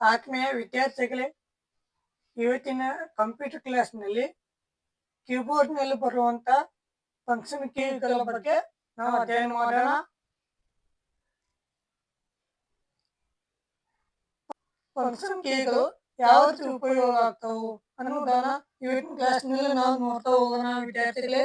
ಆತ್ಮೀಯ ವಿದ್ಯಾರ್ಥಿಗಳೇ ಇವತ್ತಿನ ಕಂಪ್ಯೂಟರ್ ಕ್ಲಾಸ್ನಲ್ಲಿ ಕೀಬೋರ್ಡ್ನಲ್ಲಿ ಬರುವಂತ ಫಂಕ್ಷನ್ ಕೀಗಳ ಬಗ್ಗೆ ನಾವು ಅಧ್ಯಯನ ಮಾಡೋಣ. ಫಂಕ್ಷನ್ ಕೀಗಳು ಯಾವ ರೀತಿ ಉಪಯೋಗ ಆಗ್ತಾವು ಅನ್ನೋದನ್ನ ಇವತ್ತಿನ ಕ್ಲಾಸ್ನಲ್ಲಿ ನಾವು ನೋಡ್ತಾ ಹೋಗೋಣ ವಿದ್ಯಾರ್ಥಿಗಳೇ.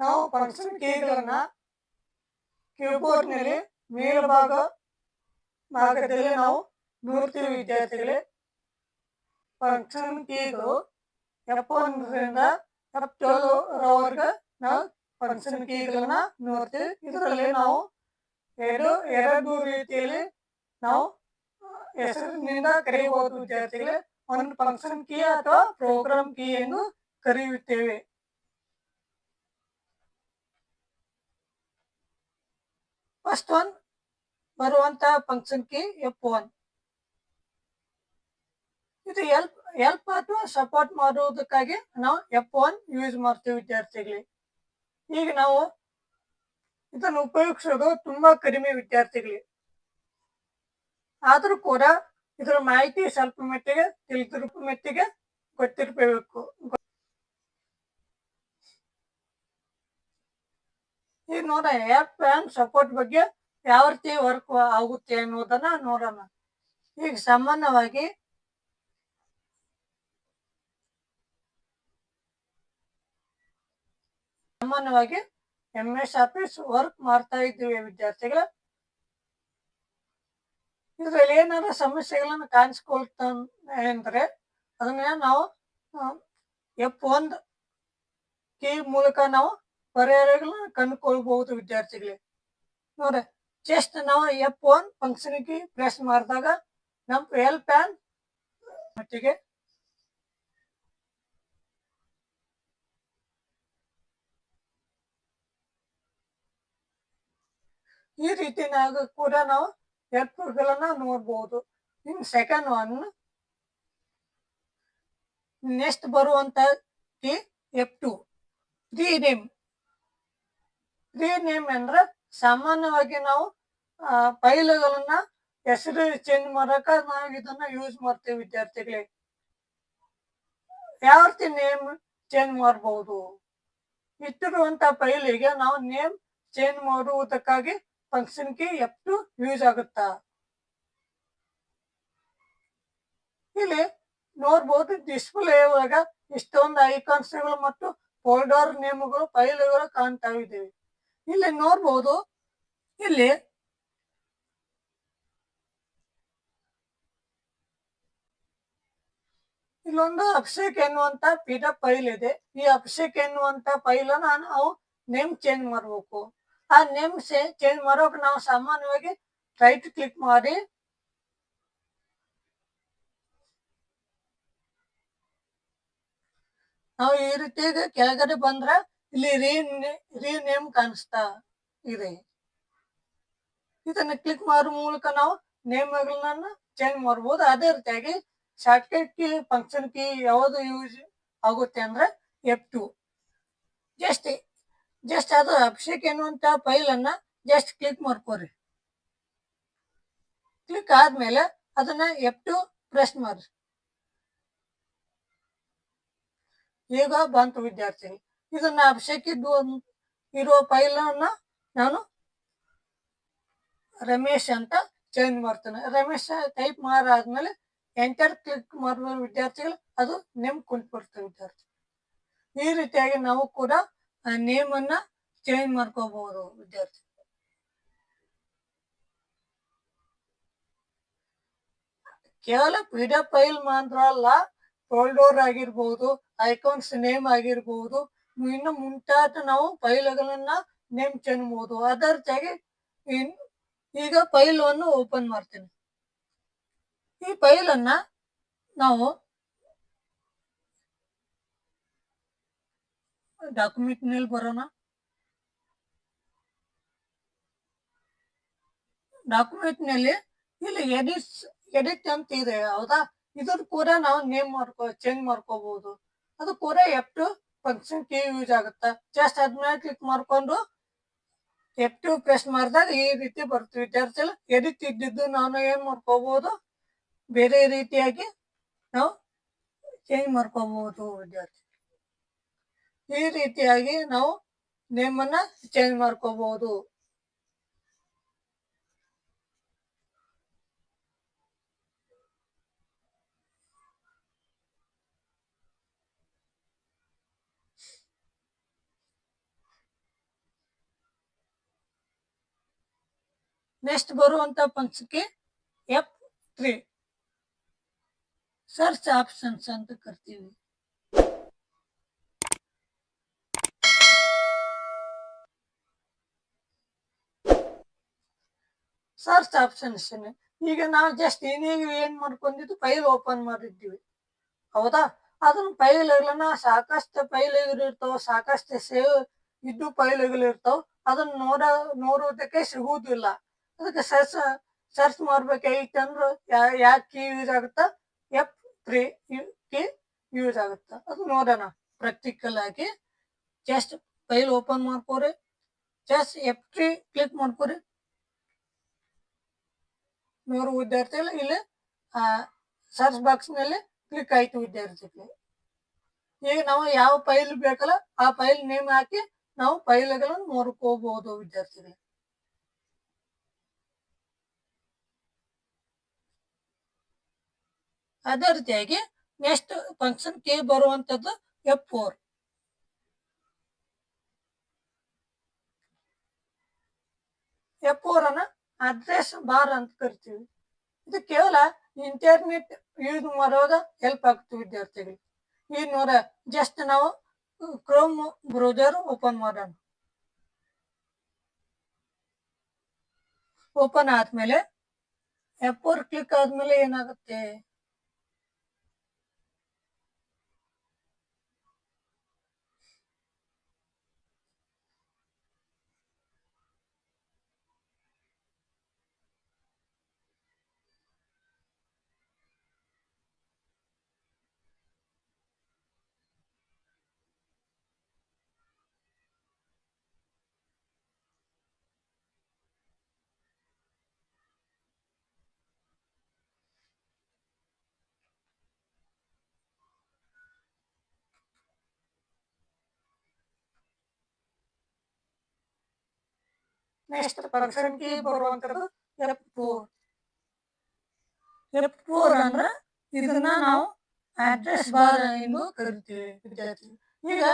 ನಾವು ಫಂಕ್ಷನ್ ಕೀಗಳನ್ನ ಕೀಬೋರ್ಡ್ನಲ್ಲಿ ಮೇಲ್ಭಾಗ ಭಾಗದಲ್ಲಿ ನಾವು ನೋಡ್ತೀವಿ ವಿದ್ಯಾರ್ಥಿಗಳೇ. ಫಂಕ್ಷನ್ ಕೀಗಳು ಎಫ್ ಒಂದರಿಂದ ಎಫ್ ನಾವು ಫಂಕ್ಷನ್ ಕೀಗಳನ್ನ ನೋಡ್ತೀವಿ ಇದರಲ್ಲಿ ನಾವು ಎರಡು ಎರಡು ರೀತಿಯಲ್ಲಿ ನಾವು ಹೆಸರಿನಿಂದ ಕರೆಯಬಹುದು ವಿದ್ಯಾರ್ಥಿಗಳೇ. ಒಂದು ಫಂಕ್ಷನ್ ಕೀ ಅಥವಾ ಪ್ರೋಗ್ರಾಮ್ ಕೀ ಎಂದು ಕರೆಯುತ್ತೇವೆ. ಫಸ್ಟ್ ಒನ್ ಬರುವಂತ ಫಂಕ್ಷನ್ ಕಿ ಎಫ್ ಒನ್ ಇದು ಎಲ್ಪ್ ಎಲ್ಪ್ ಅಥವಾ ಸಪೋರ್ಟ್ ಮಾಡುವುದಕ್ಕಾಗಿ ನಾವು ಎಫ್ ಒನ್ ಯೂಸ್ ಮಾಡ್ತೀವಿ ವಿದ್ಯಾರ್ಥಿಗಳಿಗೆ. ಈಗ ನಾವು ಇದನ್ನು ಉಪಯೋಗಿಸೋದು ತುಂಬಾ ಕಡಿಮೆ ವಿದ್ಯಾರ್ಥಿಗಳಿಗೆ. ಆದರೂ ಕೂಡ ಇದರ ಮಾಹಿತಿ ಸ್ವಲ್ಪ ಮಟ್ಟಿಗೆ, ತಿಳಿದಿರುವ ಮಟ್ಟಿಗೆ ಗೊತ್ತಿರಬೇಕು. ಈಗ ನೋಡೋಣ ಆ್ಯಪ್ ಆ್ಯಂಡ್ ಸಪೋರ್ಟ್ ಬಗ್ಗೆ ಯಾವ ರೀತಿ ವರ್ಕ್ ಆಗುತ್ತೆ ಅನ್ನೋದನ್ನ ನೋಡೋಣ. ಈಗ ಸಾಮಾನ್ಯವಾಗಿ ಸಾಮಾನ್ಯವಾಗಿ ಎಂ ಎಸ್ ಆಫೀಸ್ ವರ್ಕ್ ಮಾಡ್ತಾ ಇದ್ದೀವಿ ವಿದ್ಯಾರ್ಥಿಗಳ. ಇದ್ರಲ್ಲಿ ಏನಾದ್ರು ಸಮಸ್ಯೆಗಳನ್ನ ಕಾಣಿಸ್ಕೊಳ್ತಂದ್ರೆ ಅದನ್ನ ನಾವು ಎಫ್ ಒಂದು ಕೀ ಮೂಲಕ ನಾವು ಪರಿಹಾರಗಳನ್ನ ಕಂಡುಕೊಳ್ಬಹುದು ವಿದ್ಯಾರ್ಥಿಗಳಿಗೆ. ನೋಡ್ರಿ ಚೆಸ್ಟ್ ನಾವು F one function key press ಮಾಡಿದಾಗ ನಮ್ಮ ಎಲ್ ಪ್ಯಾನ್ ಮಟ್ಟಿಗೆ ಈ ರೀತಿ ನಾವು ಕೂಡ ನಾವು ಎಫ್ಗಳನ್ನ ನೋಡಬಹುದು ಇನ್ ಸೆಕೆಂಡ್ ಒನ್ ನೆಕ್ಸ್ಟ್ ಬರುವಂತ ಎಫ್ ಟು ನೇಮ್ ನೇಮ್ ಅಂದ್ರೆ ಸಾಮಾನ್ಯವಾಗಿ ನಾವು ಫೈಲ್ಗಳನ್ನ ಹೆಸರು ಚೇಂಜ್ ಮಾಡಕ ನಾವು ಇದನ್ನ ಯೂಸ್ ಮಾಡ್ತೀವಿ ವಿದ್ಯಾರ್ಥಿಗಳಿಗೆ. ಯಾವ ರೀತಿ ನೇಮ್ ಚೇಂಜ್ ಮಾಡಬಹುದು ಇಟ್ಟಿರುವಂತ ಫೈಲಿಗೆ ನಾವು ನೇಮ್ ಚೇಂಜ್ ಮಾಡುವುದಕ್ಕಾಗಿ function key F two use ಆಗುತ್ತಾ? ಇಲ್ಲಿ ನೋಡ್ಬೋದು ಡಿಸ್ಪ್ಲೇ ಒಳಗ ಇಷ್ಟೊಂದು ಐಕಾನ್ಸ್ಗಳು ಮತ್ತು ಫೋಲ್ಡರ್ ನೇಮ್ಗಳು, ಫೈಲ್ಗಳು ಕಾಣ್ತಾ ಇದ್ದೀವಿ. ಇಲ್ಲಿ, ನೋಡ್ಬೋದು. ಇಲ್ಲಿ. ಇಲ್ಲೊಂದು ಅಭಿಷೇಕ್ ಎನ್ನುವಂತ ಪಿ ಫೈಲ್ ಇದೆ. ಈ ಅಭಿಷೇಕ್ ಎನ್ನುವಂತ ಫೈಲ್ ನಾವು ನೇಮ್ ಚೇಂಜ್ ಮಾಡಬೇಕು. ಆ ನೇಮ್ ಚೇಂಜ್ ಮಾಡೋಕೆ ನಾವು ಸಾಮಾನ್ಯವಾಗಿ ರೈಟ್ ಕ್ಲಿಕ್ ಮಾಡಿ. ನಾವು ಈ ರೀತಿಯಾಗಿ ಕೆಳಗಡೆ ಬಂದ್ರೆ ಇಲ್ಲಿ ರೀ ರೀ ನೇಮ್ ಕಾಣಿಸ್ತಾ ಇದೆ. ಇದನ್ನ ಕ್ಲಿಕ್ ಮಾಡೋ ಮೂಲಕ ನಾವು ನೇಮ್ಗಳನ್ನ ಚೇಂಜ್ ಮಾಡಬಹುದು ಅದೇ ರೀತಿಯಾಗಿ ಶಾರ್ಟ್ಕಟ್ ಕೀ ಫಂಕ್ಷನ್ ಕೀ ಯಾವುದು ಯೂಸ್ ಆಗುತ್ತೆ ಅಂದ್ರೆ ಎಫ್ ಟು ಜಸ್ಟ್ ಜಸ್ಟ್ ಅದು ಅಭಿಷೇಕ್ ಎನ್ನುವಂತ ಫೈಲ್ ಅನ್ನ ಜಸ್ಟ್ ಕ್ಲಿಕ್ ಮಾಡ್ಕೋರಿ. ಕ್ಲಿಕ್ ಆದ್ಮೇಲೆ ಅದನ್ನ ಎಫ್ ಟು ಪ್ರೆಸ್ ಮಾಡ್ರಿ. ಈಗ ಬಂತು ವಿದ್ಯಾರ್ಥಿ ಇದನ್ನ ಅಭಿಷೇಕ್ ಇದ್ದು ಇರೋ ಫೈಲನ್ನ ನಾನು ರಮೇಶ್ ಅಂತ ಚೇಂಜ್ ಮಾಡ್ತೇನೆ. ರಮೇಶ್ ಟೈಪ್ ಮಾಡಾದ್ಮೇಲೆ ಎಂಟರ್ ಕ್ಲಿಕ್ ಮಾಡುವ ವಿದ್ಯಾರ್ಥಿಗಳು ಅದು ನೇಮ್ ಕುಂತು ಬರ್ತದೆ ವಿದ್ಯಾರ್ಥಿ. ಈ ರೀತಿಯಾಗಿ ನಾವು ಕೂಡ ಆ ನೇಮ್ ಅನ್ನ ಚೇಂಜ್ ಮಾಡ್ಕೋಬಹುದು ವಿದ್ಯಾರ್ಥಿ. ಕೇವಲ ಪಿ ಫೈಲ್ ಮಾತ್ರ ಅಲ್ಲ ಫೋಲ್ಡೋರ್ ಆಗಿರ್ಬೋದು ಐಕಾನ್ಸ್ ನೇಮ್ ಆಗಿರ್ಬೋದು ಇನ್ನು ಮುಂತಾದ ನಾವು ಫೈಲ್ಗಳನ್ನ ನೇಮ್ ಚೆನ್ನಬಹುದು ಅದರ ಜೊತೆಗೆ ಈಗ ಫೈಲ್ ಅನ್ನು ಓಪನ್ ಮಾಡ್ತೇನೆ. ಈ ಫೈಲ್ ಅನ್ನ ನಾವು ಡಾಕ್ಯುಮೆಂಟ್ನಲ್ಲಿ ಬರೋಣ. ಡಾಕ್ಯುಮೆಂಟ್ನಲ್ಲಿ ಇಲ್ಲಿ ಎಡಿಟ್ ಎಡಿಟ್ ಅಂತ ಇದೆ, ಹೌದಾ? ಇದರ ಕೂಡ ನಾವು ನೇಮ್ ಮಾಡ್ಕೋ, ಚೇಂಜ್ ಮಾಡ್ಕೋಬಹುದು ಅದು ಕೂಡ ಎಫ್ ಟು ಫಂಕ್ಷನ್ ಯೂಸ್ ಆಗುತ್ತೆ. ಜಸ್ಟ್ ಅದ್ಮೇಲೆ ಕ್ಲಿಕ್ ಮಾಡ್ಕೊಂಡು ಎಕ್ಟಿವ್ ಪ್ರೆಸ್ ಮಾಡಿದಾಗ ಈ ರೀತಿ ಬರುತ್ತೆ. ವಿದ್ಯಾರ್ಥಿಗಳು ಎಡಿಟ್ ಇದ್ದಿದ್ದು ನಾನು ಏನ್ ಮಾಡ್ಕೋಬಹುದು ಬೇರೆ ರೀತಿಯಾಗಿ ನಾವು ಚೇಂಜ್ ಮಾಡ್ಕೋಬಹುದು ವಿದ್ಯಾರ್ಥಿ. ಈ ರೀತಿಯಾಗಿ ನಾವು ನೇಮನ್ನ ಚೇಂಜ್ ಮಾಡ್ಕೋಬಹುದು ನೆಕ್ಸ್ಟ್ ಬರುವಂತ ಫಂಕ್ಷನ್ಗೆ ಎಫ್ ತ್ರೀ ಸರ್ಚ್ ಆಪ್ಷನ್ಸ್ ಅಂತ ಕರ್ತೀವಿ. ಸರ್ಚ್ ಆಪ್ಷನ್ಸ್ ಈಗ ನಾವು ಜಸ್ಟ್ ಏನೀಗ ಏನ್ ಮಾಡ್ಕೊಂಡಿದ್ದು ಫೈಲ್ ಓಪನ್ ಮಾಡಿದ್ದೀವಿ. ಹೌದಾ? ಅದನ್ನ ಫೈಲ್ಗಳನ್ನ ಸಾಕಷ್ಟು ಇರ್ತಾವ, ಸಾಕಷ್ಟು ಸೇವ್ ಇದ್ದು ಫೈಲ್ಗಳು ಇರ್ತಾವ, ಅದನ್ನ ನೋಡ, ನೋಡೋದಕ್ಕೆ ಸಿಗುವುದಿಲ್ಲ. ಅದಕ್ಕೆ ಸರ್ಚ್ ಸರ್ಚ್ ಯಾ, ಯಾಕೆ ಕೀ ಯೂಸ್ ಆಗುತ್ತಾ? ಎಫ್ ತ್ರೀ ಕೀ ಯೂಸ್ ಆಗುತ್ತಾ? ಅದು ನೋಡೋಣ. ಪ್ರಾಕ್ಟಿಕಲ್ ಆಗಿ ಚೆಸ್ಟ್ ಫೈಲ್ ಓಪನ್ ಮಾಡ್ಕೋರಿ. ಚೆಸ್ಟ್ ಎಫ್ ತ್ರೀ ಕ್ಲಿಕ್ ಮಾಡ್ಕೋರಿ. ನೋರು ವಿದ್ಯಾರ್ಥಿಗಳು ಇಲ್ಲಿ ಸರ್ಚ್ ಬಾಕ್ಸ್ನಲ್ಲಿ ಕ್ಲಿಕ್ ಆಯ್ತು ವಿದ್ಯಾರ್ಥಿಗಳು ಈಗ ನಾವು ಯಾವ ಫೈಲ್ ಬೇಕಲ್ಲ, ಆ ಫೈಲ್ ನೇಮ್ ಹಾಕಿ ನಾವು ಫೈಲ್ಗಳನ್ನು ನೋಡ್ಕೋಬಹುದು ವಿದ್ಯಾರ್ಥಿಗಳು ಅದೇ ರೀತಿಯಾಗಿ ನೆಕ್ಸ್ಟ್ ಫಂಕ್ಷನ್ ಕೆ ಬರುವಂತದ್ದು ಎಫ್ ಫೋರ್ ಎಫ್ ಫೋರ್ ಅನ್ನ ಅಡ್ರೆಸ್ ಬಾರ್ ಅಂತ ಕರಿತೀವಿ. ಇದು ಕೇವಲ ಇಂಟರ್ನೆಟ್ ಯೂಸ್ ಮಾಡುವಾಗ ಹೆಲ್ಪ್ ಆಗ್ತದೆ ವಿದ್ಯಾರ್ಥಿಗಳಿಗೆ. ಈ ನೋಡ ಜಸ್ಟ್ ನಾವು ಕ್ರೋಮ್ ಬ್ರೌಸರ್ ಓಪನ್ ಮಾಡೋಣ. ಓಪನ್ ಆದ್ಮೇಲೆ ಎಫ್ ಫೋರ್ ಕ್ಲಿಕ್ ಆದ್ಮೇಲೆ ಏನಾಗುತ್ತೆ? ಫಂಕ್ಷನ್ ಕೀ ಬರುವಂತದ್ದು ಎಫ್ ಫೋರ್. ಎಫ್ ಫೋರ್ ಅಂದ್ರೆ ಇದನ್ನ ನಾವು ಅಡ್ರೆಸ್ ಬಾರ್ ಎಂದು ಕರಿತೀವಿ, ವಿದ್ಯಾರ್ಥಿ. ಈಗ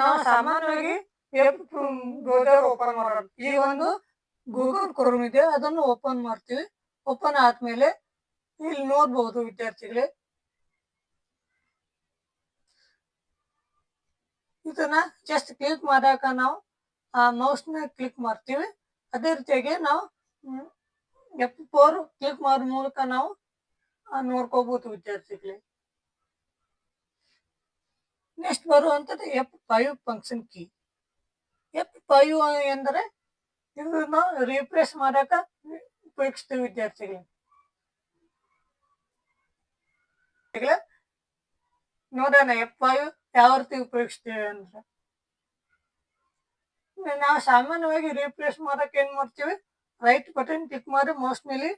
ನಾವು ಸಾಮಾನ್ಯವಾಗಿ ಎಫ್ ಬ್ರೌಸರ್ ಓಪನ್ ಮಾಡೋಣ. ಈ ಒಂದು ಗೂಗಲ್ ಕ್ರೋಮ್ ಇದೆ, ಅದನ್ನು ಓಪನ್ ಮಾಡ್ತೀವಿ. ಓಪನ್ ಆದ್ಮೇಲೆ ಇಲ್ಲಿ ನೋಡ್ಬಹುದು ವಿದ್ಯಾರ್ಥಿಗಳೇ. ಇದನ್ನ ಜಸ್ಟ್ ಕ್ಲಿಕ್ ಮಾಡಾಕ ನಾವು ಆ ಮೌಸ್ನ ಕ್ಲಿಕ್ ಮಾಡ್ತೀವಿ. ಅದೇ ರೀತಿಯಾಗಿ ನಾವು ಎಫ್ ಫೋರ್ ಕ್ಲಿಕ್ ಮಾಡೋ ಮೂಲಕ ನಾವು ನೋಡ್ಕೋಬಹುದು ವಿದ್ಯಾರ್ಥಿಗಳೇ ನೆಕ್ಸ್ಟ್ ಬರುವಂತದ್ದು F five function key F five ಎಂದರೆ ಇದನ್ನ ರೀಪ್ಲೇಸ್ ಮಾಡಾಕ ಉಪಯೋಗಿಸ್ತೀವಿ ವಿದ್ಯಾರ್ಥಿಗಳೇ. ನೋಡೋಣ ಎಫ್ ಫೈವ್ ಯಾವ ರೀತಿ ಉಪಯೋಗಿಸ್ತೀವಿ ಅಂದ್ರೆ. ನಾವು ಸಾಮಾನ್ಯವಾಗಿ ರೀಪ್ಲೇಸ್ ಮಾಡಕ್ ಏನ್ ಮಾಡ್ತೀವಿ? ರೈಟ್ ಬಟನ್ ಕ್ಲಿಕ್ ಮಾಡಿ ಮೌಸ್ ಮೇಲೆ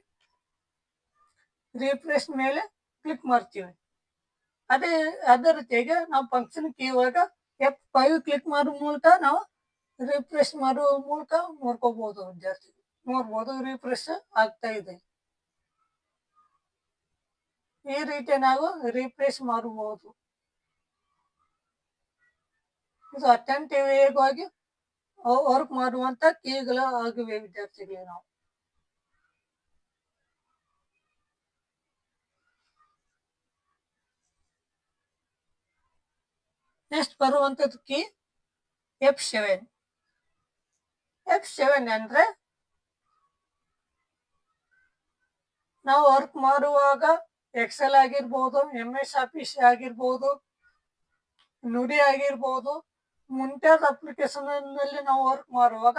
ರೀಪ್ಲೇಸ್ ಮೇಲೆ ಕ್ಲಿಕ್ ಮಾಡ್ತೀವಿ. ಅದೇ ಅದೇ ರೀತಿಯಾಗಿ ನಾವು function key F five click ಮಾಡೋ ಮೂಲಕ ನಾವು ರಿಫ್ರೆಶ್ ಮಾಡುವ ಮೂಲಕ ನೋಡ್ಕೋಬಹುದು ವಿದ್ಯಾರ್ಥಿ. ನೋಡ್ಬೋದು ರಿಫ್ರೆಶ್ ಆಗ್ತಾ ಇದೆ. ಈ ರೀತಿ ನಾವು ರಿಫ್ರೆಶ್ ಮಾಡಬಹುದು ಇದು ಅತ್ಯಂತ ವೇಗವಾಗಿ ವರ್ಕ್ ಮಾಡುವಂತ ಕೀಗಳು ಆಗಿವೆ ವಿದ್ಯಾರ್ಥಿಗಳೇ ನಾವು. ನೆಕ್ಸ್ಟ್ ಬರುವಂತದ್ದು key F seven F seven ಅಂದ್ರೆ ನಾವು ವರ್ಕ್ ಮಾಡುವಾಗ ಎಕ್ಸೆಲ್ ಆಗಿರ್ಬೋದು ಎಂ ಎಸ್ ಆಫೀಸ್ ಆಗಿರ್ಬೋದು, ನುಡಿ ಆಗಿರ್ಬೋದು ಮುಂತಾದ ಅಪ್ಲಿಕೇಶನ್ನಲ್ಲಿ ನಾವು ವರ್ಕ್ ಮಾಡುವಾಗ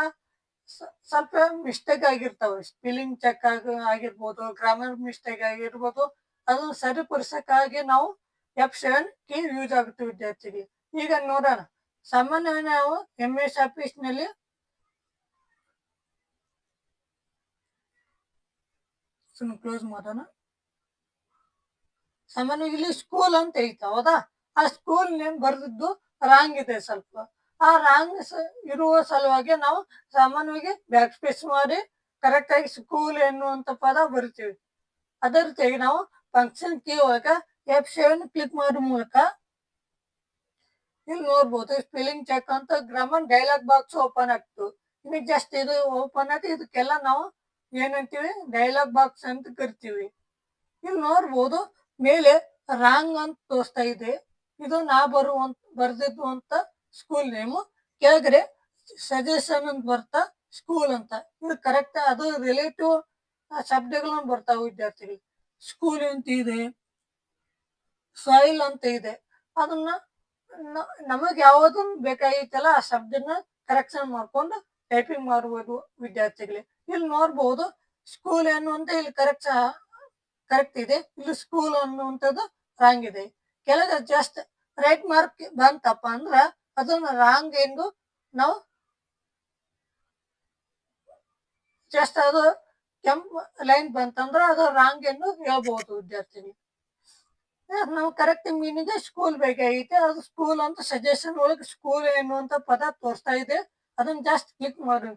ಸ್ವಲ್ಪ ಮಿಸ್ಟೇಕ್ ಆಗಿರ್ತವೆ. ಸ್ಪೆಲ್ಲಿಂಗ್ ಚೆಕ್ ಆಗಿ, ಆಗಿರ್ಬೋದು ಗ್ರಾಮರ್ ಮಿಸ್ಟೇಕ್ ಆಗಿರ್ಬೋದು ಅದನ್ನು ಸರಿಪಡಿಸಕ್ಕಾಗಿ ನಾವು ಎಫ್ ಸೆವೆನ್ ಕೀ ಯೂಸ್ ಆಗುತ್ತೆ ವಿದ್ಯಾರ್ಥಿಗೆ. ಈಗ ನೋಡೋಣ. ಸಾಮಾನ್ಯವಾಗಿ ನಾವು ಎಂ ಎಸ್ ಆಫೀಸ್ನಲ್ಲಿ ಸುಮ್ ಕ್ಲೋಸ್ ಮಾಡೋಣ. ಸಾಮಾನ್ಯವಾಗಿ ಇಲ್ಲಿ ಸ್ಕೂಲ್ ಅಂತ ಐತೆ ಹೌದಾ? ಆ ಸ್ಕೂಲ್ ನೇಮ್ ಬರೆದಿದ್ದು ರಾಂಗ್ ಇದೆ ಸ್ವಲ್ಪ. ಆ ರಾಂಗ್ ಇರುವ ಸಲುವಾಗಿ ನಾವು ಸಾಮಾನ್ಯವಾಗಿ ಬ್ಯಾಕ್ ಸ್ಪೇಸ್ ಮಾಡಿ ಕರೆಕ್ಟ್ ಆಗಿ ಸ್ಕೂಲ್ ಎನ್ನುವಂತ ಪದ ಬರಿತೀವಿ. ಅದೇ ರೀತಿಯಾಗಿ ನಾವು ಫಂಕ್ಷನ್ ಕೀ ಒಳಗ ಎಫ್ ಸೆವೆನ್ ಕ್ಲಿಕ್ ಮಾಡೋ ಮೂಲಕ ಇಲ್ಲಿ ನೋಡ್ಬೋದು ಸ್ಪೆಲ್ಲಿಂಗ್ ಚೆಕ್ ಅಂತ ಗ್ರಾಮರ್ ಡೈಲಾಗ್ ಬಾಕ್ಸ್ ಓಪನ್ ಆಗ್ತು. ಇನ್ನು ಜಸ್ಟ್ ಇದು ಓಪನ್ ಆಗಿ ಇದಕ್ಕೆಲ್ಲ ನಾವು ಏನಂತೀವಿ ಡೈಲಾಗ್ ಬಾಕ್ಸ್ ಅಂತ ಕರಿತೀವಿ. ಇಲ್ಲಿ ನೋಡ್ಬೋದು, ಮೇಲೆ ರಾಂಗ್ ಅಂತ ತೋರಿಸ್ತಾ ಇದೆ. ಇದು ನಾ ಬರುವಂತ ಬರ್ದಿದ್ದು ಅಂತ ಸ್ಕೂಲ್ ನೇಮು ಕೆಳಗಡೆ ಸಜೆಷನ್ ಅಂತ ಬರ್ತಾ ಸ್ಕೂಲ್ ಅಂತ. ಇದು ಕರೆಕ್ಟ್ ಅದು ರಿಲೇಟಿವ್ ಶಬ್ದಗಳನ್ನ ಬರ್ತಾವ ವಿದ್ಯಾರ್ಥಿಗಳು. ಸ್ಕೂಲ್ ಅಂತ ಇದೆ ಸಾಯಿಲ್ ಅಂತ ಇದೆ. ಅದನ್ನ ನಮಗ್ ಯಾವ್ದನ್ ಬೇಕಾಗಿತ್ತಲ್ಲ ಆ ಶಬ್ದನ ಕರೆಕ್ಷನ್ ಮಾಡ್ಕೊಂಡು ಟೈಪಿಂಗ್ ಮಾಡ್ಬೋದು ವಿದ್ಯಾರ್ಥಿಗಳಿಗೆ ಇಲ್ಲಿ ನೋಡ್ಬೋದು ಸ್ಕೂಲ್ ಅನ್ನುವಂತ ಇಲ್ಲಿ ಕರೆಕ್ಟ್ ಕರೆಕ್ಟ್ ಇದೆ. ಇಲ್ಲಿ ಸ್ಕೂಲ್ ಅನ್ನುವಂಥದ್ದು ರಾಂಗ್ ಇದೆ. ಕೆಳಗೆ ಜಸ್ಟ್ ರೈಟ್ ಮಾರ್ಕ್ ಬಂತಪ್ಪ ಅಂದ್ರ ಅದನ್ನ ರಾಂಗ್ ಎಂದು ನಾವು ಜಸ್ಟ್ ಅದು ಕೆಂಪು ಲೈನ್ ಬಂತಂದ್ರ ಅದು ರಾಂಗ್ ಎಂದು ಹೇಳ್ಬಹುದು ವಿದ್ಯಾರ್ಥಿಗಳು ನಾವು ಕರೆಕ್ಟ್ ಮೀನಿಂಗ್ ಸ್ಕೂಲ್ ಬೇಕಾಗೈತೆ ಅದು ಸ್ಕೂಲ್ ಅಂತ ಸಜೆಷನ್ ಒಳಗೆ ಸ್ಕೂಲ್ ಎನ್ನುವಂತ ಪದ ತೋರಿಸ್ತಾ ಇದೆ. ಅದನ್ನ ಜಸ್ಟ್ ಕ್ಲಿಕ್ ಮಾಡಿ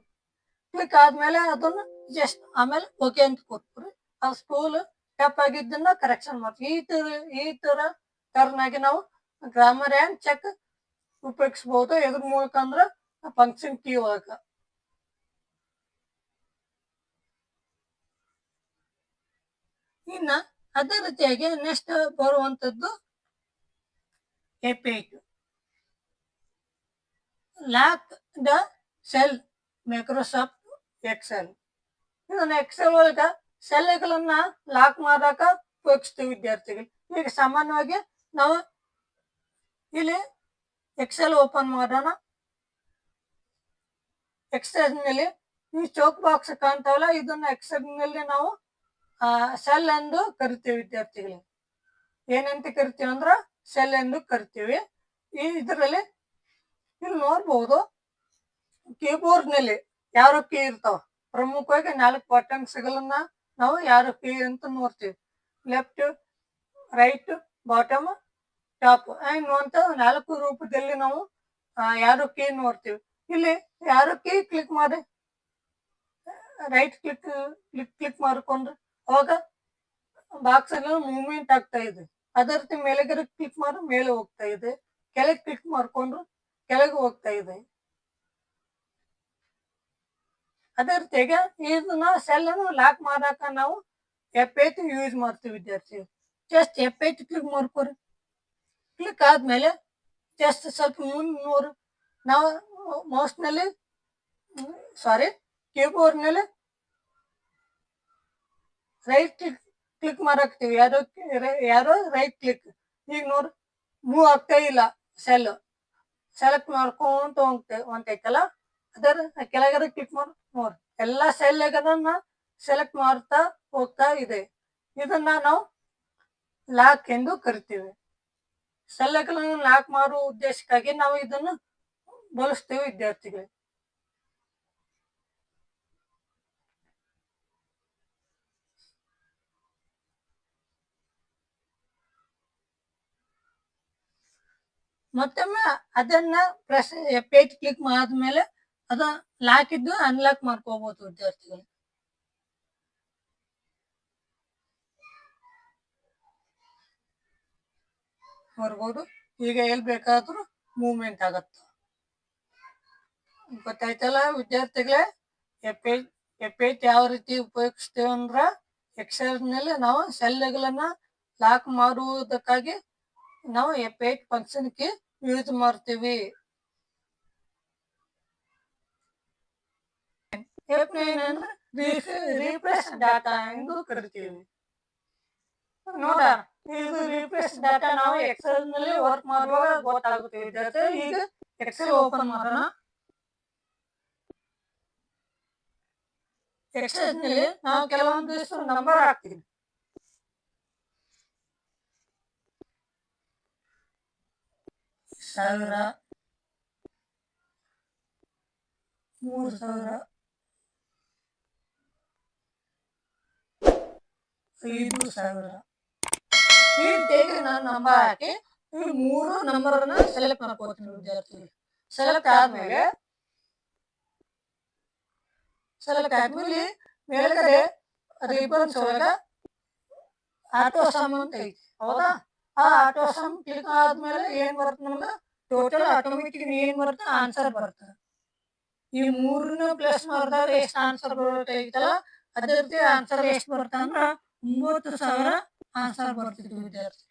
ಕ್ಲಿಕ್ ಆದ್ಮೇಲೆ ಅದನ್ನ ಜಸ್ಟ್ ಆಮೇಲೆ ಓಕೆ ಅಂತ ಕೊಟ್ಬಿಡ್ರಿ. ಆ ಸ್ಕೂಲ್ ಟಪ್ ಆಗಿದ್ದನ್ನ ಕರೆಕ್ಷನ್ ಮಾಡ್ತೀವಿ. ಈ ತರ ಈ ತರ ಕರ್ನಾಗಿ ನಾವು ಗ್ರಾಮರ್ ಆ್ಯಂಡ್ ಚೆಕ್ ಉಪಯೋಗಿಸ್ಬೋದು, ಎದ್ರ ಮೂಲಕ ಅಂದ್ರ ಫಂಕ್ಷನ್ ಕೀ ಒಳಗ. ಇನ್ನ ಅದೇ ರೀತಿಯಾಗಿ ನೆಕ್ಸ್ಟ್ ಬರುವಂತದ್ದು F eight lock the cell Microsoft Excel ಇದನ್ನ ಎಕ್ಸೆಲ್ ಒಳಗ ಸೆಲ್ಗಳನ್ನ ಲಾಕ್ ಮಾಡಾಕ ಉಪಯೋಗಿಸ್ತೀವಿ ವಿದ್ಯಾರ್ಥಿಗಳು. ಈಗ ಸಾಮಾನ್ಯವಾಗಿ ನಾವು ಇಲ್ಲಿ ಎಕ್ಸೆಲ್ ಓಪನ್ ಮಾಡೋಣ. ಎಕ್ಸೆಲ್ನಲ್ಲಿ ಈ ಚೌಕ್ ಬಾಕ್ಸ್ ಕಾಣ್ತಾವಲ್ಲ, ಇದನ್ನ ಎಕ್ಸೆಲ್ನಲ್ಲಿ ನಾವು ಸೆಲ್ ಎಂದು ಕರಿತೀವಿ ವಿದ್ಯಾರ್ಥಿಗಳಿಗೆ ಏನಂತ ಕರಿತೀವಿ ಅಂದ್ರ ಸೆಲ್ ಎಂದು ಕರಿತೀವಿ. ಈ ಇದರಲ್ಲಿ ಇಲ್ಲಿ ನೋಡ್ಬೋದು ಕೀಬೋರ್ಡ್ನಲ್ಲಿ ಯಾರು ಕೀ ಇರ್ತಾವ? ಪ್ರಮುಖವಾಗಿ ನಾಲ್ಕು ಬಟನ್ಸ್ಗಳನ್ನ ನಾವು ಯಾರು ಕೀ ಅಂತ ನೋಡ್ತೀವಿ. ಲೆಫ್ಟ್ ರೈಟ್ ಬಾಟಮ್ ಟಾಪ್ ಅನ್ನುವಂತ ನಾಲ್ಕು ರೂಪದಲ್ಲಿ ನಾವು ಯಾರು ಕೀ ನೋಡ್ತೀವಿ. ಇಲ್ಲಿ ಯಾರೋ ಕೀ ಕ್ಲಿಕ್ ಮಾಡಿ ರೈಟ್ ಕ್ಲಿಕ್ ಕ್ಲಿಕ್ ಕ್ಲಿಕ್ ಮಾಡ್ಕೊಂಡ್ರೆ ಅವಾಗ ಬಾಕ್ಸ್ ಎಲ್ಲ ಮೂವ್ಮೆಂಟ್ ಆಗ್ತಾ ಇದೆ. ಅದೇ ರೀತಿ ಕ್ಲಿಕ್ ಮಾಡಿ, ಮೇಲೆ ಹೋಗ್ತಾ ಇದೆ. ಕೆಳಗೆ ಕ್ಲಿಕ್ ಮಾಡ್ಕೊಂಡ್ರು ಕೆಳಗೆ ಹೋಗ್ತಾ ಇದೆ. ಅದೇ ರೀತಿಯಾಗ ಇದನ್ನ ಸೆಲ್ ಅನ್ನು ಲಾಕ್ ಮಾಡಾಕ ನಾವು ಎಫ್ ಯೂಸ್ ಮಾಡ್ತೀವಿ ವಿದ್ಯಾರ್ಥಿ ಜಸ್ಟ್ ಎಫ್ ಏಟ್ ಕ್ಲಿಕ್ ಮಾಡ್ಕೊರಿ. ಕ್ಲಿಕ್ ಆದ್ಮೇಲೆ ಜಸ್ಟ್ ಸ್ವಲ್ಪ ಮುಂದೆ ನೂರು ನಾವು ಮೌಸ್ನಲ್ಲಿ ಸಾರಿ ಕೀಬೋರ್ಡ್ನಲ್ಲಿ ರೈಟ್ ಕ್ಲಿಕ್ ಕ್ಲಿಕ್ ಮಾಡಾಕ್ತಿವಿ ಯಾರೋ ಯಾರೋ ರೈಟ್ ಕ್ಲಿಕ್ ಈಗ ನೋಡ್ರಿ ಮೂವ್ ಆಗ್ತಾ ಇಲ್ಲ ಸೆಲ್ ಸೆಲೆಕ್ಟ್ ಮಾಡ್ಕೊಂತ ಹೋಗ್ತೇವೆ ಹೊಂಟೈತಲ್ಲ ಅದರ ಕೆಳಗಡೆ ಕ್ಲಿಕ್ ಮಾಡಿ ನೋಡ್ರಿ ಎಲ್ಲಾ ಅದನ್ನ ಸೆಲೆಕ್ಟ್ ಮಾಡ್ತಾ ಹೋಗ್ತಾ ಇದೆ. ಇದನ್ನ ನಾವು ಲಾಕ್ ಎಂದು ಕರಿತೀವಿ. ಸೆಲ್ಗಳನ್ನು ಲಾಕ್ ಮಾಡುವ ಉದ್ದೇಶಕ್ಕಾಗಿ ನಾವು ಇದನ್ನು ಬಳಸ್ತೇವೆ ವಿದ್ಯಾರ್ಥಿಗಳಿಗೆ. ಮತ್ತೊಮ್ಮೆ ಅದನ್ನ ಪ್ರೆಸ್ ಪೇಜ್ ಕ್ಲಿಕ್ ಮಾಡಿದ್ಮೇಲೆ ಅದ ಲಾಕ್ ಇದ್ದು ಅನ್ಲಾಕ್ ಮಾಡ್ಕೋಬಹುದು ವಿದ್ಯಾರ್ಥಿಗಳು. ನೋಡ್ಬೋದು ಈಗ ಎಲ್ಲಿ ಬೇಕಾದ್ರೂ ಮೂವ್ಮೆಂಟ್ ಆಗತ್ತೆ. ಗೊತ್ತಾಯ್ತಲ್ಲ ವಿದ್ಯಾರ್ಥಿಗಳೇ? ಎಪೇಜ್ ಎಪೇಜ್ ಯಾವ ರೀತಿ ಉಪಯೋಗಿಸ್ತೇವೆ ಅಂದ್ರೆ ಎಕ್ಸೆಲ್ ಮೇಲೆ ನಾವು ಸೆಲ್ಗಳನ್ನ ಲಾಕ್ ಮಾಡುವುದಕ್ಕಾಗಿ ನಾವು ಎಪೇಜ್ ಫಂಕ್ಷನ್ಗೆ ಯೂಸ್ ಮಾಡ್ತೀವಿ. ರೀಪ್ಲೇಸ್ ಡಾಟಾ ಎಂದು ಕರಿತೀವಿ. ನೋಡ ಇದು ರಿಪ್ಲೇಸ್ ಡಾಟಾ ನಾವು ಎಕ್ಸೆಲ್ನಲ್ಲಿ ವರ್ಕ್ ಮಾಡುವಾಗ ಗೊತ್ತಾಗುತ್ತೆ. ವಿದ್ಯಾರ್ಥಿ ಈಗ ಎಕ್ಸೆಲ್ ಓಪನ್ ಮಾಡೋಣ. ಎಕ್ಸೆಲ್ನಲ್ಲಿ ನಾವು ಕೆಲವೊಂದಿಷ್ಟು ನಂಬರ್ ಹಾಕ್ತೀವಿ. ಸಾವಿರ, ಮೂರು ಸಾವಿರ, ಐದು ಸಾವಿರ. ಈ ರೀತಿಯಾಗಿ ನಾನು ನಂಬರ್ ಹಾಕಿ ಈ ಮೂರು ನಂಬರ್ ಅನ್ನ ಸೆಲೆಕ್ಟ್ ಮಾಡ್ಕೋತೀನಿ ವಿದ್ಯಾರ್ಥಿ ಸೆಲೆಕ್ಟ್ ಆದ್ಮೇಲೆ ಸೆಲೆಕ್ಟ್ ಆದ್ಮೇಲೆ ಮೇಲ್ಗಡೆ ರಿಬನ್ಸ್ ಒಳಗ ಆಟೋ ಸಮ್ ಅಂತ ಐತಿ. ಹೌದಾ? ಆ ಆಟೋ ಸಮ್ ಕ್ಲಿಕ್ ಆದ್ಮೇಲೆ ಏನ್ ಬರುತ್ತೆ ನಮ್ಗೆ? ಟೋಟಲ್ ಆಟೋಮೆಟಿಕ್ ಏನ್ ಬರುತ್ತೆ? ಆನ್ಸರ್ ಬರುತ್ತೆ. ಈ ಮೂರನ್ನ ಪ್ಲಸ್ ಮಾಡಿದಾಗ ಎಷ್ಟು ಆನ್ಸರ್ ಬರ್ತೈತಲ್ಲ ಅದೇ ರೀತಿ ಆನ್ಸರ್ ಎಷ್ಟು ಬರುತ್ತೆ ಅಂದ್ರ, ಒಂಬತ್ತು ಸಾವಿರ ಆನ್ಸರ್ ಬರ್ತಿದ್ವಿ ವಿದ್ಯಾರ್ಥಿ.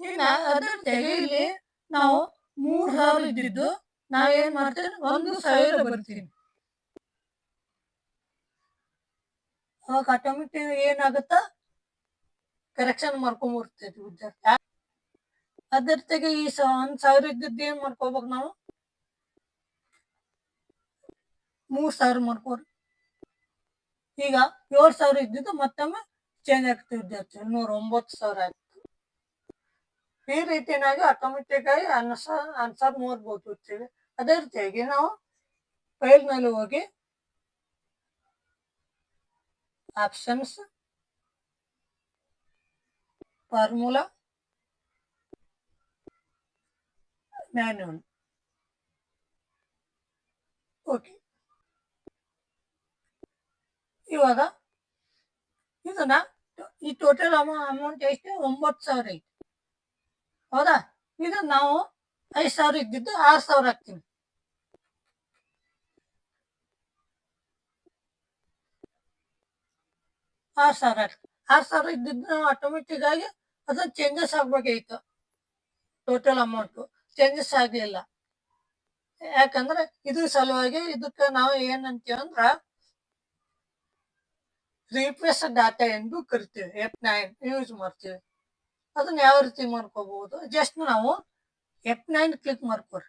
ಈಗ ಅದ್ರ ತೆಗೆಯಲ್ಲಿ ನಾವು ಮೂರ್ ಸಾವಿರ ಇದ್ದಿದ್ದು ನಾವೇನ್ ಮಾಡ್ತೇವೆ? ಒಂದು ಸಾವಿರ ಬರ್ತೀವಿ. ಅವಾಗ ಆಟೋಮೆಟಿಕ್ ಏನಾಗುತ್ತ? ಕರೆಕ್ಷನ್ ಮಾಡ್ಕೊಂಡ್ಬರ್ತೈತಿ ವಿದ್ಯಾರ್ಥಿ. ಅದ್ರ ತೆಗೆ ಈ ಒಂದ್ ಸಾವಿರ ಇದ್ದಿದ್ದು ಏನ್ ಮಾಡ್ಕೋಬೇಕು ನಾವು? ಮೂರ್ ಸಾವಿರ ಮಾಡ್ಕೋರಿ. ಈಗ ಏಳ್ ಸಾವಿರ ಇದ್ದಿದ್ದು ಮತ್ತೊಮ್ಮೆ ಚೇಂಜ್ ಆಗ್ತದೆ ವಿದ್ಯಾರ್ಥಿ ನೂರ ಒಂಬತ್ತು ಸಾವಿರ ಆಯ್ತು. ಈ ರೀತಿಯಾಗಿ ಆಟೋಮೆಟಿಕ್ ಆಗಿ ಆನ್ಸರ್ ಆನ್ಸರ್ ನೋಡ್ಬೋದು ಇರ್ತೀವಿ ಅದೇ ರೀತಿಯಾಗಿ ನಾವು ಫೈಲ್ ಮೇಲೆ ಹೋಗಿ ಆಪ್ಷನ್ಸ್ ಫಾರ್ಮುಲಾ ಮ್ಯಾನ್ಯುವಲ್ ಓಕೆ ಇವಾಗ ಇದನ್ನ ಈ ಟೋಟಲ್ ಅಮೌಂಟ್ ಎಷ್ಟು? ಒಂಬತ್ತು ಸಾವಿರ ಐತಿ. ಹೌದಾ? ಇದು ನಾವು ಐದು ಸಾವಿರ ಇದ್ದಿದ್ದು ಆರು ಸಾವಿರ ಹಾಕ್ತೀವಿ. ಆರು ಸಾವಿರ ಆರು ಸಾವಿರ ಇದ್ದಿದ್ದು ನಾವು ಆಟೋಮೆಟಿಕ್ ಆಗಿ ಅದನ್ನ ಚೇಂಜಸ್ ಆಗ್ಬೇಕಾಯ್ತು. ಟೋಟಲ್ ಅಮೌಂಟ್ ಚೇಂಜಸ್ ಆಗಲಿಲ್ಲ. ಯಾಕಂದ್ರೆ ಇದು ಸಲುವಾಗಿ ಇದಕ್ಕೆ ನಾವು ಏನಂತೀವಿ ಅಂದ್ರ ರಿಪ್ರೆಸ್ ಡಾಟಾ ಎಂದು ಕರಿತೀವಿ. ಎಫ್ ನೈನ್ ಯೂಸ್ ಮಾಡ್ತೀವಿ. ಅದನ್ನ ಯಾವ ರೀತಿ ಮಾಡ್ಕೋಬಹುದು ಜಸ್ಟ್ ನಾವು ಎಫ್ ನೈನ್ ಕ್ಲಿಕ್ ಮಾಡ್ಕೊರಿ.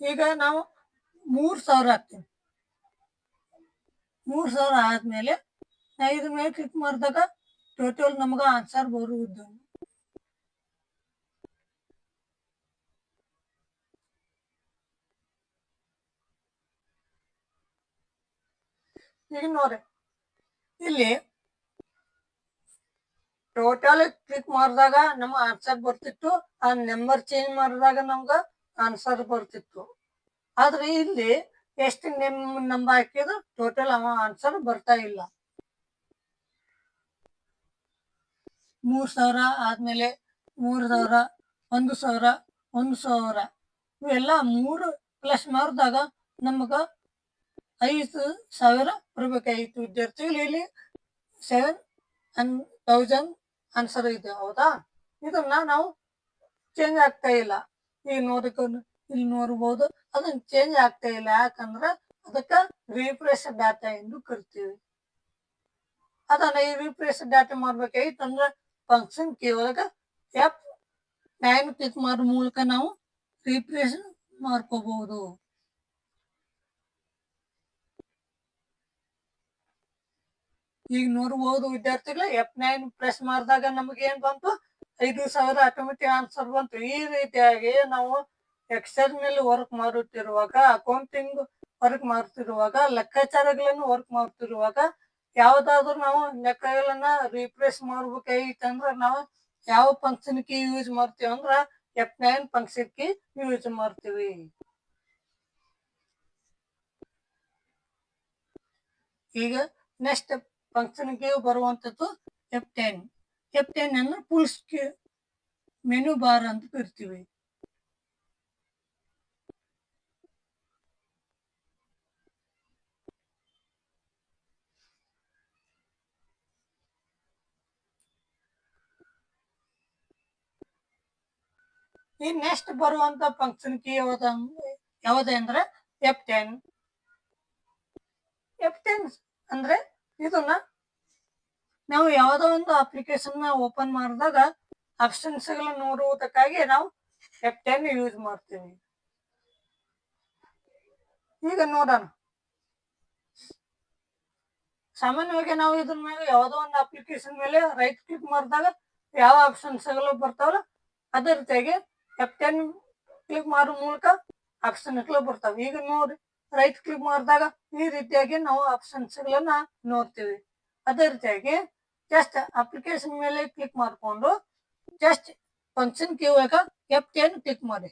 ಈಗ ನಾವು ಮೂರ್ ಸಾವಿರ ಹಾಕ್ತೀವಿ. ಮೂರ್ ಸಾವಿರ ಆದ್ಮೇಲೆ ಇದ್ರ ಮೇಲೆ ಕ್ಲಿಕ್ ಮಾಡಿದಾಗ ಟೋಟಲ್ ನಮ್ಗೆ ಆನ್ಸರ್ ಬರುವುದು. ಈಗ ನೋಡ್ರಿ. ಇಲ್ಲಿ ಟೋಟಲ್ ಕ್ಲಿಕ್ ಮಾಡಿದಾಗ ನಮ್ಮ ಆನ್ಸರ್ ಬರ್ತಿತ್ತು. ಆ ನಂಬರ್ ಚೇಂಜ್ ಮಾಡಿದಾಗ ನಮ್ಗ ಆನ್ಸರ್ ಬರ್ತಿತ್ತು. ಆದ್ರೆ ಇಲ್ಲಿ ಎಷ್ಟು ನಿಮ್ ನಂಬರ್ ಹಾಕಿದ್ರು ಟೋಟಲ್ ಅವ ಆನ್ಸರ್ ಬರ್ತಾ ಇಲ್ಲ. ಮೂರ್ ಸಾವಿರ ಆದ್ಮೇಲೆ ಮೂರ್ ಸಾವಿರ, ಒಂದು ಸಾವಿರ ಒಂದು ಸಾವಿರ. ಇವೆಲ್ಲ ಮೂರು ಪ್ಲಸ್ ಮಾಡಿದಾಗ ನಮಗ ಐದು ಸಾವಿರ ಬರ್ಬೇಕಾಗಿತ್ತು. ವಿದ್ಯಾರ್ಥಿಗಳು ಇಲ್ಲಿ ಸೆವೆನ್ ಅನ್ ತೌಸಂಡ್ ಆನ್ಸರ್ ಇದೆ. ಹೌದಾ? ಇದನ್ನ ನಾವು ಚೇಂಜ್ ಆಗ್ತಾ ಇಲ್ಲ. ಈಗ ನೋಡಿಕೊಂಡು ಇಲ್ಲಿ ನೋಡ್ಬೋದು. ಅದನ್ನ ಚೇಂಜ್ ಆಗ್ತಾ ಇಲ್ಲ. ಯಾಕಂದ್ರ ಅದಕ್ಕ ರಿಫ್ರೆಶ್ ಡಾಟಾ ಎಂದು ಕರಿತೀವಿ. ಅದನ್ನ ಈ ರಿಫ್ರೆಶ್ ಡಾಟಾ ಮಾಡ್ಬೇಕಾಗಿತ್ತು ಅಂದ್ರೆ ಫಂಕ್ಷನ್ ಕೇವಲ ಎಫ್ ನೈನ್ ಕ್ಲಿಕ್ ಮೂಲಕ ನಾವು ರಿಫ್ರೆಶ್ ಮಾಡ್ಕೋಬಹುದು. ಈಗ ನೋಡಬಹುದು ವಿದ್ಯಾರ್ಥಿಗಳು ಎಫ್ ನೈನ್ ಪ್ರೆಸ್ ಮಾಡಿದಾಗ ನಮಗೆ ಏನ್ ಬಂತು? ಐದು ಸಾವಿರ ಆಟೋಮೆಟಿಕ್ ಆನ್ಸರ್ ಬಂತು. ಈ ರೀತಿಯಾಗಿ ನಾವು ಎಕ್ಸೆಲ್ನಲ್ಲಿ ವರ್ಕ್ ಮಾಡುತ್ತಿರುವಾಗ ಅಕೌಂಟಿಂಗ್ ವರ್ಕ್ ಮಾಡುತ್ತಿರುವಾಗ, ಲೆಕ್ಕಾಚಾರಗಳನ್ನು ವರ್ಕ್ ಮಾಡ್ತಿರುವಾಗ ಯಾವ್ದಾದ್ರು ನಾವು ಲೆಕ್ಕಗಳನ್ನ ರಿಪ್ಲೇಸ್ ಮಾಡ್ಬೇಕಾಗಿತ್ತಂದ್ರ ನಾವು ಯಾವ ಫಂಕ್ಷನ್ ಕಿ ಯೂಸ್ ಮಾಡ್ತೀವಿ ಅಂದ್ರ F nine function key use ಮಾಡ್ತೀವಿ. ಈಗ ನೆಕ್ಸ್ಟ್ ಫಂಕ್ಷನ್ಗೆ ಬರುವಂತದ್ದು ಎಫ್ ಟೆನ್ ಎಫ್ ಟೆನ್ ಅನ್ನು ಫುಲ್ ಮೆನು ಬಾರ್ ಅಂತ ಕರಿತೀವಿ. ಈ ನೆಕ್ಸ್ಟ್ ಬರುವಂತ ಫಂಕ್ಷನ್ ಕೀ ಯಾವ್ದ ಯಾವುದೇ ಅಂದ್ರೆ ಎಫ್ ಟೆನ್ ಎಫ್ ಟೆನ್ ಅಂದ್ರೆ ಇದನ್ನ ನಾವು ಯಾವುದೋ ಒಂದು ಅಪ್ಲಿಕೇಶನ್ನ ಓಪನ್ ಮಾಡಿದಾಗ ಆಪ್ಷನ್ಸ್ ನೋಡುವುದಕ್ಕಾಗಿ ನಾವು ಎಫ್ ಟೆನ್ ಯೂಸ್ ಮಾಡ್ತೀವಿ. ಈಗ ನೋಡೋಣ. ಸಾಮಾನ್ಯವಾಗಿ ನಾವು ಇದ್ರ ಮೇಲೆ ಯಾವುದೋ ಒಂದು ಅಪ್ಲಿಕೇಶನ್ ಮೇಲೆ ರೈಟ್ ಕ್ಲಿಕ್ ಮಾಡಿದಾಗ ಯಾವ ಆಪ್ಷನ್ಸ್ ಬರ್ತಾವಲ್ಲ, ಅದೇ ರೀತಿಯಾಗಿ ಎಫ್ ಟೆನ್ ಕ್ಲಿಕ್ ಮಾಡೋ ಮೂಲಕ ಆಪ್ಷನ್ಗಳು ಬರ್ತಾವೆ ಈಗ ನೋಡಿ ರೈಟ್ ಕ್ಲಿಕ್ ಮಾಡಿದಾಗ ಈ ರೀತಿಯಾಗಿ ನಾವು ಆಪ್ಷನ್ಸ್ ಗಳನ್ನ ನೋಡ್ತೀವಿ. ಅದೇ ರೀತಿಯಾಗಿ ಜಸ್ಟ್ ಅಪ್ಲಿಕೇಶನ್ ಮೇಲೆ ಕ್ಲಿಕ್ ಮಾಡಿಕೊಂಡು ಜಸ್ಟ್ ಫಂಕ್ಷನ್ ಕೇಳುವಾಗ ಎಫ್ ಟೆನ್ ಕ್ಲಿಕ್ ಮಾಡಿ.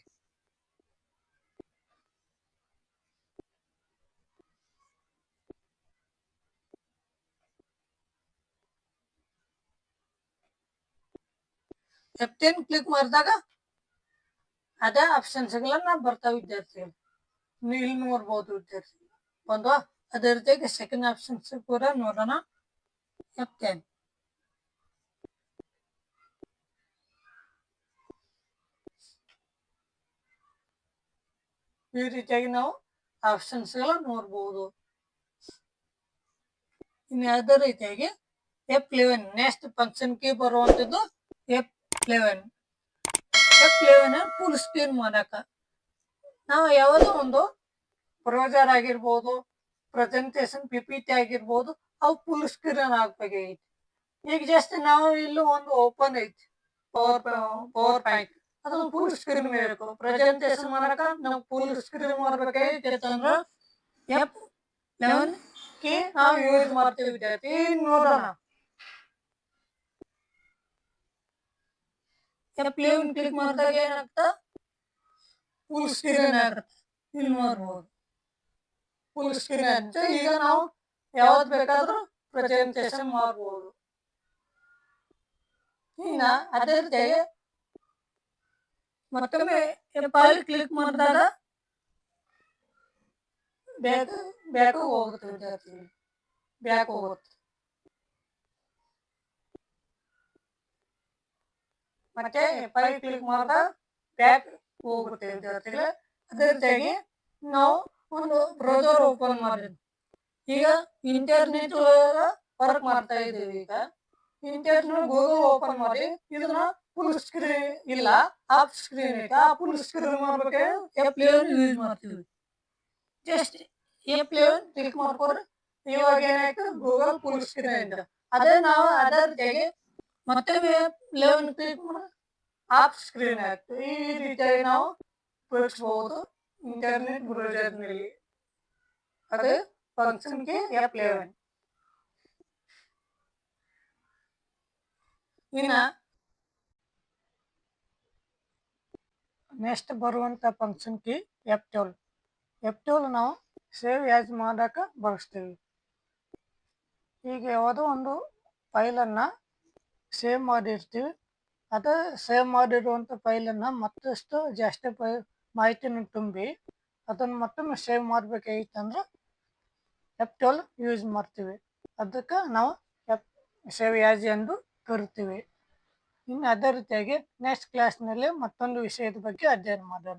ಎಫ್ ಟೆನ್ ಕ್ಲಿಕ್ ಮಾಡಿದಾಗ ಅದೇ ಆಪ್ಷನ್ಸ್ ಗಳನ್ನ ಬರ್ತಾವ ವಿದ್ಯಾರ್ಥಿಗಳು. ನೀವು ಇಲ್ಲಿ ನೋಡ್ಬೋದು ವಿದ್ಯಾರ್ಥಿ ಒಂದು ಅದೇ ರೀತಿಯಾಗಿ ಸೆಕೆಂಡ್ ಆಪ್ಷನ್ಸ್ ಕೂಡ ನೋಡೋಣ. ಟೆನ್ ಈ ರೀತಿಯಾಗಿ ನಾವು ಆಪ್ಷನ್ಸ್ಗಳ ನೋಡ್ಬೋದು. ಇನ್ನು ಅದೇ ರೀತಿಯಾಗಿ F eleven next function key ಬರುವಂತದ್ದು F eleven eleven full screen ಮಾಡಾಕ ನಾವು ಯಾವುದೋ ಒಂದು ಪ್ರೋಜರ್ ಆಗಿರ್ಬೋದು ಪ್ರೆಸೆಂಟೇಶನ್ ಪಿ ಪಿ ಟಿ ಆಗಿರ್ಬೋದು, ಅವು ಫುಲ್ ಸ್ಕ್ರೀನ್ ಆಗ್ಬೇಕಾಗೈತಿ ಈಗ ಜಸ್ಟ್ ನಾವು ಇಲ್ಲಿ ಒಂದು ಓಪನ್ ಐತಿ. ಪವರ್ ಪವರ್ ಪಾಯಿಂಟ್ ಅದು ಫುಲ್ ಸ್ಕ್ರೀನ್ ಬೇಕು. ಪ್ರೆಸೆಂಟೇಶನ್ ಮಾಡಕ ನಾವು ಫುಲ್ ಸ್ಕ್ರೀನ್ ಮಾಡ್ಬೇಕಾಗೈತಿ ಎಫ್ ಲೆವೆನ್ ಕೆ ನಾವು ಯೂಸ್ ಮಾಡ್ತೀವಿ ವಿದ್ಯಾರ್ಥಿ. ನೋಡೋಣ. ಲೆವೆನ್ ಕ್ಲಿಕ್ ಮಾಡಿದಾಗ ಏನಾಗ್ತಾ? ಫುಲ್ ಸ್ಕ್ರೀನ್ ಆಗುತ್ತೆ ಇಲ್ಲಿ ನೋಡ್ಬೋದು ಫುಲ್ ಸ್ಕ್ರೀನ್ ಆಗುತ್ತೆ ಈಗ ನಾವು ಯಾವ್ದು ಬೇಕಾದ್ರೂ ಪ್ರೆಸೆಂಟೇಶನ್ ಮಾಡ್ಬೋದು. ಇನ್ನ ಅದೇ ರೀತಿಯಾಗಿ ಮತ್ತೊಮ್ಮೆ ಫೈಲ್ ಕ್ಲಿಕ್ ಮಾಡಿದಾಗ ಬ್ಯಾಕ್ ಬ್ಯಾಕ್ ಹೋಗುತ್ತೆ ವಿದ್ಯಾರ್ಥಿ ಬ್ಯಾಕ್ ಹೋಗುತ್ತೆ. ಮತ್ತೆ ಫೈಲ್ ಕ್ಲಿಕ್ ಮಾಡ್ತಾ ಬ್ಯಾಕ್ ಹೋಗುತ್ತೆ ವಿದ್ಯಾರ್ಥಿಗಳೇ ಅದೇ ರೀತಿಯಾಗಿ ನಾವು ಒಂದು ಬ್ರೌಸರ್ ಓಪನ್ ಮಾಡಿದ್ವಿ. ಈಗ ಇಂಟರ್ನೆಟ್ ವರ್ಕ್ ಮಾಡ್ತಾ ಇದ್ದೀವಿ ಈಗ. ಇಂಟರ್ನೆಟ್ ಗೂಗಲ್ ಓಪನ್ ಮಾಡಿ, ಇದನ್ನ ಫುಲ್ ಸ್ಕ್ರೀನ್ ಇಲ್ಲ ಆಫ್ ಸ್ಕ್ರೀನ್ ಐತೆ, ಆ ಫುಲ್ ಸ್ಕ್ರೀನ್ ಮಾಡ್ಬೇಕು ಎಪ್ ಯೂಸ್ ಮಾಡ್ತೀವಿ ಜಸ್ಟ್ ಎಪ್ ಲೆವೆನ್ ಕ್ಲಿಕ್ ಮಾಡ್ಕೊಂಡ್ರೆ ಇವಾಗ ಏನಾಯ್ತು? ಗೂಗಲ್ ಫುಲ್ ಸ್ಕ್ರೀನ್ ಅದೇ ನಾವು ಅದೇ ರೀತಿಯಾಗಿ ಮತ್ತೆ ಲೆವೆನ್ ಕ್ಲಿಕ್ ಮಾಡಿ ಆಫ್ ಸ್ಕ್ರೀನ್ ಆಯ್ತು. ಈ ರೀತಿಯಾಗಿ ನಾವು ಉಪಯೋಗಿಸಬಹುದು ಇಂಟರ್ನೆಟ್ ಬ್ರೌಸರ್ನಲ್ಲಿ ಅದು ಫಂಕ್ಷನ್ಗೆ ಎಫ್ ಲೆವೆನ್ ಇನ್ನ ನೆಕ್ಸ್ಟ್ ಬರುವಂತ function key F twelve F twelve ನಾವು ಸೇವ್ ಯಾಸ್ ಮಾಡಕ್ಕೆ ಬಳಸ್ತೀವಿ. ಈಗ ಯಾವುದೋ ಒಂದು ಫೈಲನ್ನು ಸೇವ್ ಮಾಡಿರ್ತೀವಿ. ಅದು ಸೇವ್ ಮಾಡಿರುವಂಥ ಫೈಲನ್ನು ಮತ್ತಷ್ಟು ಜಾಸ್ತಿ ಫೈ, ಮಾಹಿತಿನ ತುಂಬಿ ಅದನ್ನು ಮತ್ತೊಮ್ಮೆ ಸೇವ್ ಮಾಡಬೇಕಾಗಿತ್ತಂದ್ರೆ ಎಫ್ ಟ್ವೆಲ್ ಯೂಸ್ ಮಾಡ್ತೀವಿ. ಅದಕ್ಕೆ ನಾವು ಎಫ್ ಸೇವ್ ಯಾಸ್ ಎಂದು ಕರಿತೀವಿ. ಇನ್ನು ಅದೇ ರೀತಿಯಾಗಿ ನೆಕ್ಸ್ಟ್ ಕ್ಲಾಸ್ನಲ್ಲಿ ಮತ್ತೊಂದು ವಿಷಯದ ಬಗ್ಗೆ ಅಧ್ಯಯನ ಮಾಡೋಣ.